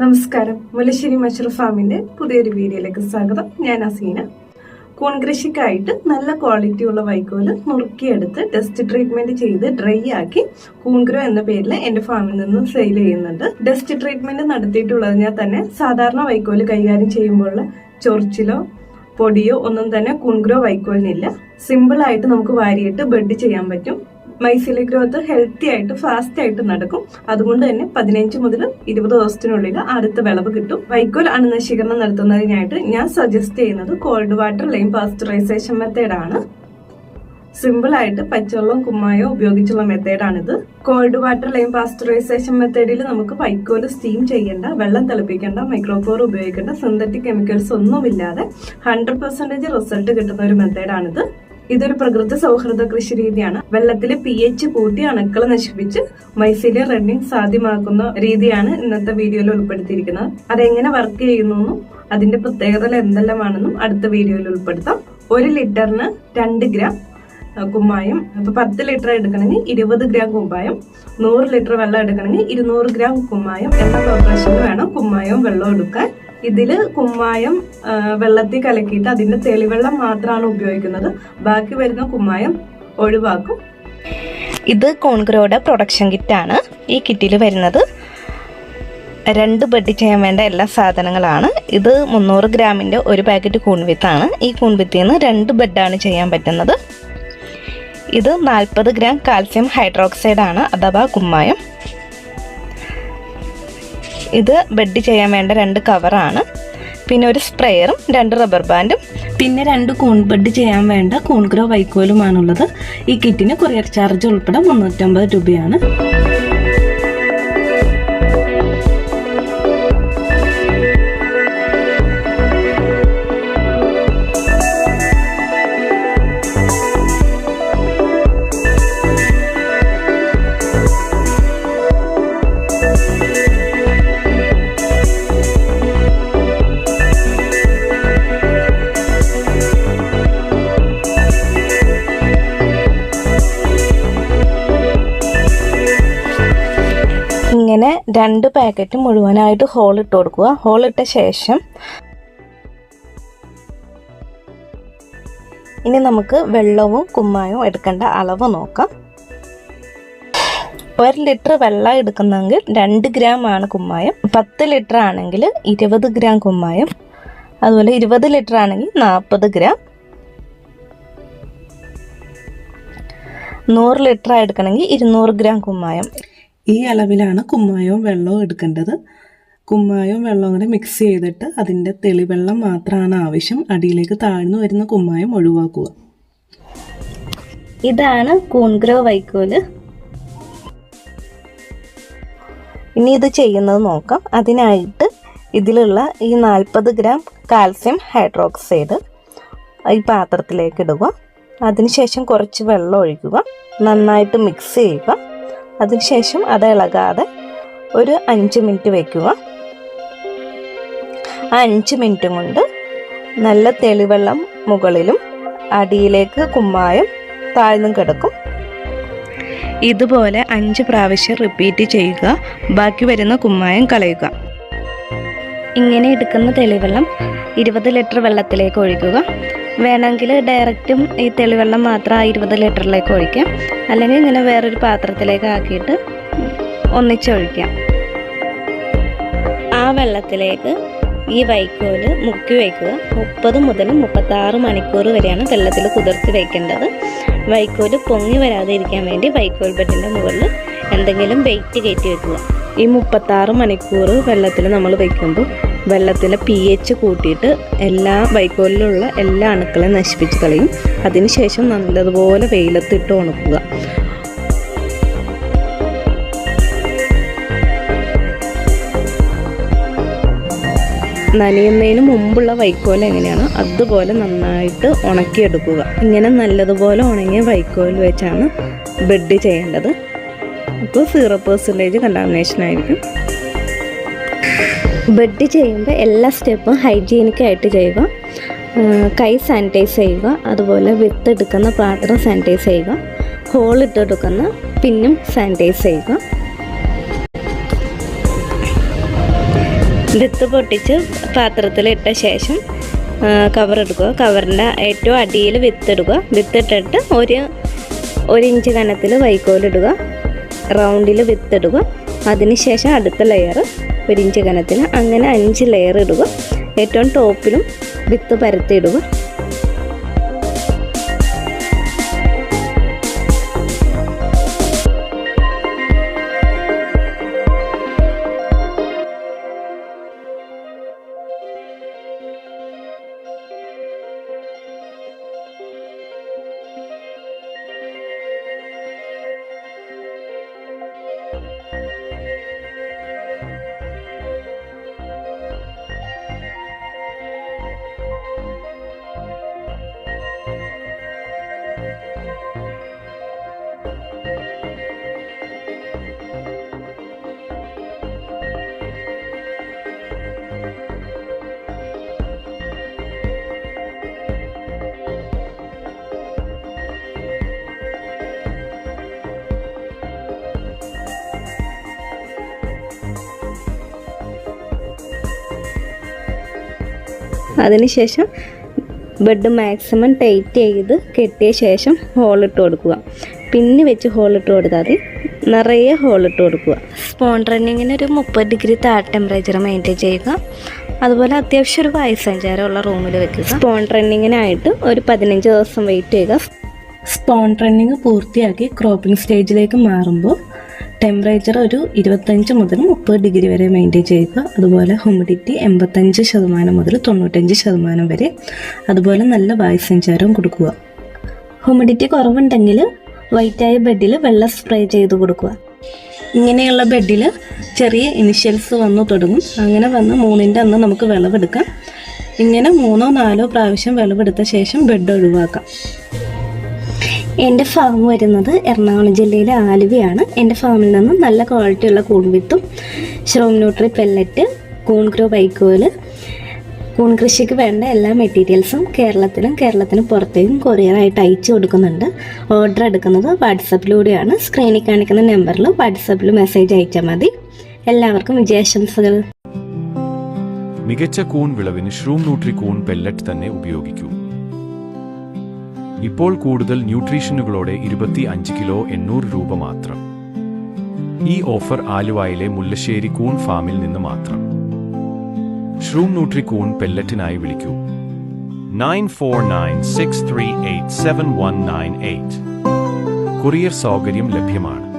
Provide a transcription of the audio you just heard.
നമസ്കാരം. മുല്ലശ്ശേരി മഷറൂഫ് ഫാമിന്റെ പുതിയൊരു വീഡിയോയിലേക്ക് സ്വാഗതം. ഞാൻ അസീന. കൂൺകൃഷിക്കായിട്ട് നല്ല ക്വാളിറ്റി ഉള്ള വൈക്കോൽ നുറുക്കിയെടുത്ത് ഡസ്റ്റ് ട്രീറ്റ്മെന്റ് ചെയ്ത് ഡ്രൈ ആക്കി കൂൺഗ്രോ എന്ന പേരിൽ എന്റെ ഫാമിൽ നിന്നും സെയിൽ ചെയ്യുന്നുണ്ട്. ഡസ്റ്റ് ട്രീറ്റ്മെന്റ് നടത്തിയിട്ടുള്ളതിനാൽ തന്നെ സാധാരണ വൈക്കോൽ കൈകാര്യം ചെയ്യുമ്പോൾ ചൊറിച്ചിലോ പൊടിയോ ഒന്നും തന്നെ കുൺഗ്രോ വൈക്കോലിനില്ല. സിമ്പിൾ ആയിട്ട് നമുക്ക് വാരിയിട്ട് ബെഡ് ചെയ്യാൻ പറ്റും. മൈസിലെ ഗ്രോത്ത് ഹെൽത്തി ആയിട്ട് ഫാസ്റ്റ് ആയിട്ട് നടക്കും. അതുകൊണ്ട് തന്നെ പതിനഞ്ച് മുതൽ ഇരുപത് ദിവസത്തിനുള്ളിൽ അടുത്ത വിളവ് കിട്ടും. വൈക്കോൽ അണുനശീകരണം നടത്തുന്നതിനായിട്ട് ഞാൻ സജസ്റ്റ് ചെയ്യുന്നത് cold water lime pasteurisation simple ആയിട്ട് പച്ചവെള്ളം കുമ്മായോ ഉപയോഗിച്ചുള്ള മെത്തേഡാണിത് കോൾഡ് വാട്ടർ ലൈം പാസ്ചറൈസേഷൻ മെത്തേഡിൽ നമുക്ക് വൈക്കോൽ സ്റ്റീം ചെയ്യേണ്ട വെള്ളം തിളപ്പിക്കേണ്ട മൈക്രോഫോർ ഉപയോഗിക്കേണ്ട സിന്തറ്റിക് കെമിക്കൽസ് ഒന്നുമില്ലാതെ ഹൺഡ്രഡ് പെർസെന്റേജ് റിസൾട്ട് കിട്ടുന്ന ഒരു മെത്തേഡാണിത് ഇതൊരു പ്രകൃതി സൗഹൃദ കൃഷി രീതിയാണ്. വെള്ളത്തിൽ പി എച്ച് കൂട്ടി അണുക്കൾ നശിപ്പിച്ച് മൈസീലിയ റണ്ണിങ് സാധ്യമാക്കുന്ന രീതിയാണ് ഇന്നത്തെ വീഡിയോയിൽ ഉൾപ്പെടുത്തിയിരിക്കുന്നത്. അതെങ്ങനെ വർക്ക് ചെയ്യുന്നു അതിന്റെ പ്രത്യേകതകൾ എന്തെല്ലാമാണെന്നും അടുത്ത വീഡിയോയിൽ ഉൾപ്പെടുത്താം. ഒരു ലിറ്ററിന് രണ്ട് ഗ്രാം കുമ്മായം ഇപ്പൊ പത്ത് ലിറ്റർ എടുക്കണമെങ്കിൽ ഇരുപത് ഗ്രാം കുമ്മായം നൂറ് ലിറ്റർ വെള്ളം എടുക്കണമെങ്കിൽ ഇരുന്നൂറ് ഗ്രാം കുമ്മായം എന്ന പ്രോപ്പറേഷനിൽ വേണം കുമ്മായവും വെള്ളവും എടുക്കാൻ. ഇതിൽ കുമ്മായം വെള്ളത്തിൽ കലക്കിയിട്ട് അതിന്റെ തെളിവെള്ളം മാത്രമാണ് ഉപയോഗിക്കുന്നത്. ബാക്കി വരുന്ന കുമ്മായം ഒഴിവാക്കും. ഇത് കോൺഗ്രോയുടെ പ്രൊഡക്ഷൻ കിറ്റാണ്. ഈ കിറ്റിൽ വരുന്നത് രണ്ട് ബെഡ് ചെയ്യാൻ വേണ്ട എല്ലാ സാധനങ്ങളാണ്. ഇത് മുന്നൂറ് ഗ്രാമിന്റെ ഒരു പാക്കറ്റ് കൂൺവിത്താണ് ഈ കൂൺവിത്തിൽ നിന്ന് രണ്ട് ബെഡാണ് ചെയ്യാൻ പറ്റുന്നത്. ഇത് നാൽപ്പത് ഗ്രാം കാൽസ്യം ഹൈഡ്രോക്സൈഡാണ് അഥവാ കുമ്മായം. ഇത് ബെഡ് ചെയ്യാൻ വേണ്ട രണ്ട് കവറാണ് പിന്നെ ഒരു സ്പ്രേയറും രണ്ട് റബ്ബർ ബാൻഡും പിന്നെ രണ്ട് കൂൺ ബെഡ് ചെയ്യാൻ വേണ്ട കൂൺഗ്രോ വൈക്കോലുമാണുള്ളത്. ഈ കിറ്റിന് കൊറിയർ ചാർജ് ഉൾപ്പെടെ മുന്നൂറ്റമ്പത് രൂപയാണ്. രണ്ട് പാക്കറ്റ് മുഴുവനായിട്ട് ഹോൾ ഇട്ട് കൊടുക്കുക. ഹോൾ ഇട്ട ശേഷം ഇനി നമുക്ക് വെള്ളവും കുമ്മായവും എടുക്കേണ്ട അളവ് നോക്കാം. ഒരു ലിറ്റർ വെള്ളം എടുക്കുന്നെങ്കിൽ രണ്ട് ഗ്രാം ആണ് കുമ്മായം. പത്ത് ലിറ്റർ ആണെങ്കിൽ ഇരുപത് ഗ്രാം കുമ്മായം. അതുപോലെ ഇരുപത് ലിറ്റർ ആണെങ്കിൽ നാൽപ്പത് ഗ്രാം നൂറ് ലിറ്റർ എടുക്കണമെങ്കിൽ ഇരുന്നൂറ് ഗ്രാം കുമ്മായം. ഈ അളവിലാണ് കുമ്മായവും വെള്ളവും എടുക്കേണ്ടത്. കുമ്മായവും വെള്ളവും കൂടെ മിക്സ് ചെയ്തിട്ട് അതിന്റെ തെളിവെള്ളം മാത്രമാണ് ആവശ്യം. അടിയിലേക്ക് താഴ്ന്നു വരുന്ന കുമ്മായം ഒഴിവാക്കുക. ഇതാണ് കൂൺഗ്രോ വൈക്കോൽ. ഇനി ഇത് ചെയ്യുന്നത് നോക്കാം. അതിനായിട്ട് ഇതിലുള്ള ഈ നാൽപ്പത് ഗ്രാം കാൽസ്യം ഹൈഡ്രോക്സൈഡ് ഈ പാത്രത്തിലേക്ക് ഇടുക. അതിനുശേഷം കുറച്ച് വെള്ളം ഒഴിക്കുക. നന്നായിട്ട് മിക്സ് ചെയ്യുക. അതിനുശേഷം അത് ഇളകാതെ ഒരു അഞ്ച് മിനിറ്റ് വയ്ക്കുക ആ അഞ്ച് മിനിറ്റും കൊണ്ട് നല്ല തെളിവെള്ളം മുകളിലും അടിയിലേക്ക് കുമ്മായം താഴ്ന്നും കിടക്കും. ഇതുപോലെ അഞ്ച് പ്രാവശ്യം റിപ്പീറ്റ് ചെയ്യുക. ബാക്കി വരുന്ന കുമ്മായം കളയുക. ഇങ്ങനെ എടുക്കുന്ന തെളിവെള്ളം ഇരുപത് ലിറ്റർ വെള്ളത്തിലേക്ക് ഒഴിക്കുക. വേണമെങ്കിൽ ഡയറക്റ്റും ഈ തെളിവെള്ളം മാത്രം ആ ഇരുപത് ലിറ്ററിലേക്ക് ഒഴിക്കാം. അല്ലെങ്കിൽ ഇങ്ങനെ വേറൊരു പാത്രത്തിലേക്ക് ആക്കിയിട്ട് ഒന്നിച്ചൊഴിക്കാം ആ വെള്ളത്തിലേക്ക് ഈ വൈക്കോൽ മുക്കി വയ്ക്കുക. മുപ്പത് മുതൽ മുപ്പത്താറ് മണിക്കൂർ വരെയാണ് വെള്ളത്തിൽ കുതിർത്തി വയ്ക്കേണ്ടത്. വൈക്കോൽ പൊങ്ങി വരാതെ ഇരിക്കാൻ വേണ്ടി വൈക്കോൽ ബെഡിന്റെ മുകളിൽ എന്തെങ്കിലും വെയിറ്റ് കയറ്റി വെക്കുക ഈ മുപ്പത്താറ് മണിക്കൂർ വെള്ളത്തിൽ നമ്മൾ വയ്ക്കുമ്പോൾ വെള്ളത്തിലെ പി എച്ച് കൂട്ടിയിട്ട് എല്ലാ വൈക്കോലിലുള്ള എല്ലാ അണുക്കളെയും നശിപ്പിച്ച് കളയും. അതിനുശേഷം നല്ലതുപോലെ വെയിലത്തിട്ട് ഉണക്കുക. നനയുന്നതിന് മുമ്പുള്ള വൈക്കോൽ എങ്ങനെയാണ് അതുപോലെ നന്നായിട്ട് ഉണക്കിയെടുക്കുക. ഇങ്ങനെ നല്ലതുപോലെ ഉണങ്ങിയ വൈക്കോൽ വെച്ചാണ് ബെഡ് ചെയ്യേണ്ടത്. അപ്പോൾ സീറോ പെർസെന്റേജ് കണ്ടാമിനേഷൻ ആയിരിക്കും. ബെഡ് ചെയ്യുമ്പോൾ എല്ലാ സ്റ്റെപ്പും ഹൈജീനിക് ആയിട്ട് ചെയ്യുക. കൈ സാനിറ്റൈസ് ചെയ്യുക. അതുപോലെ വിത്ത് എടുക്കുന്ന പാത്രം സാനിറ്റൈസ് ചെയ്യുക. ഹോൾ ഇട്ടെടുക്കുന്ന പിന്നും സാനിറ്റൈസ് ചെയ്യുക. വിത്ത് പൊട്ടിച്ച് പാത്രത്തിലിട്ട ശേഷം കവർ എടുക്കുക. കവറിന്റെ ഏറ്റവും അടിയിൽ വിത്ത് വിത്തിട്ടിട്ട് ഒരു ഒരു ഇഞ്ച് കനത്തിൽ വൈക്കോലിടുക റൗണ്ടിൽ വിത്ത് ഇടുക. അതിനുശേഷം അടുത്ത ലെയർ ഒരു ഇഞ്ച് കനത്തിൽ അങ്ങനെ അഞ്ച് ലെയർ ഇടുക. ഏറ്റവും ടോപ്പിലും വിത്ത് പരത്തിയിടുക അതിനുശേഷം ബെഡ് മാക്സിമം ടൈറ്റ് ചെയ്ത് കെട്ടിയ ശേഷം ഹോളിട്ട് കൊടുക്കുക. പിന്നെ വെച്ച് ഹോളിട്ട് കൊടുത്താൽ മതി. നിറയെ ഹോളിട്ട് കൊടുക്കുക. സ്പോൺ റണ്ണിങ്ങിന് ഒരു മുപ്പത് ഡിഗ്രി താഴെ ടെമ്പറേച്ചർ മെയിന്റെയിൻ ചെയ്യുക. അതുപോലെ അത്യാവശ്യം ഒരു വയസ്സഞ്ചാരമുള്ള സഞ്ചാരമുള്ള റൂമിൽ വെക്കുക. സ്പോൺ റണ്ണിങ്ങിനായിട്ട് ഒരു പതിനഞ്ച് ദിവസം വെയിറ്റ് ചെയ്യുക. സ്പോൺ റണ്ണിങ് പൂർത്തിയാക്കി ക്രോപ്പിംഗ് സ്റ്റേജിലേക്ക് മാറുമ്പോൾ ടെമ്പറേച്ചർ ഒരു ഇരുപത്തഞ്ച് മുതൽ മുപ്പത് ഡിഗ്രി വരെ മെയിന്റെയിൻ ചെയ്യുക. അതുപോലെ ഹ്യൂമിഡിറ്റി എൺപത്തഞ്ച് ശതമാനം മുതൽ തൊണ്ണൂറ്റഞ്ച് ശതമാനം വരെ. അതുപോലെ നല്ല വായുസഞ്ചാരവും കൊടുക്കുക. ഹ്യൂമിഡിറ്റി കുറവുണ്ടെങ്കിൽ വൈറ്റായ ബെഡിൽ വെള്ളം സ്പ്രേ ചെയ്ത് കൊടുക്കുക. ഇങ്ങനെയുള്ള ബെഡിൽ ചെറിയ ഇനിഷ്യൽസ് വന്നു തുടങ്ങും. അങ്ങനെ വന്ന് മൂന്നിന്റെ അന്ന് നമുക്ക് വിളവെടുക്കാം. ഇങ്ങനെ മൂന്നോ നാലോ പ്രാവശ്യം വിളവെടുത്ത ശേഷം ബെഡ് ഒഴിവാക്കാം. എന്റെ ഫാം വരുന്നത് എറണാകുളം ജില്ലയിലെ ആലുവയാണ്. എന്റെ ഫാമിൽ നിന്ന് നല്ല ക്വാളിറ്റിയുള്ള കൂൺവിത്തും ശ്രോം ന്യൂട്രി പെല്ലറ്റ് കൂൺഗ്രോ വൈക്കോൽ കൂൺ കൃഷിക്ക് വേണ്ട എല്ലാ മെറ്റീരിയൽസും കേരളത്തിലും കേരളത്തിന് പുറത്തേക്കും കൊറിയറായിട്ട് അയച്ചു കൊടുക്കുന്നുണ്ട്. ഓർഡർ എടുക്കുന്നത് വാട്സപ്പിലൂടെയാണ് സ്ക്രീനിൽ കാണിക്കുന്ന നമ്പറിൽ വാട്സപ്പിൽ മെസ്സേജ് അയച്ചാൽ മതി. എല്ലാവർക്കും വിജയാശംസകൾ. മികച്ച കൂൺ വിളവിന് ഷ്രൂം ന്യൂട്രി കൂൺ പെല്ലറ്റ് തന്നെ ഉപയോഗിക്കൂ. ഇപ്പോൾ കൂടുതൽ ന്യൂട്രീഷനുകളോടെ ഇരുപത്തി അഞ്ച് കിലോ എണ്ണൂറ് രൂപ മാത്രം. ഈ ഓഫർ ആലുവായിലെ മുല്ലശ്ശേരി കൂൺ ഫാമിൽ നിന്ന് മാത്രം. ഷ്രൂം ന്യൂട്രി കൂൺ പെല്ലറ്റിനായി വിളിക്കൂ. Nine four nine six three eight seven one nine eight. Courier സൗകര്യം ലഭ്യമാണ്.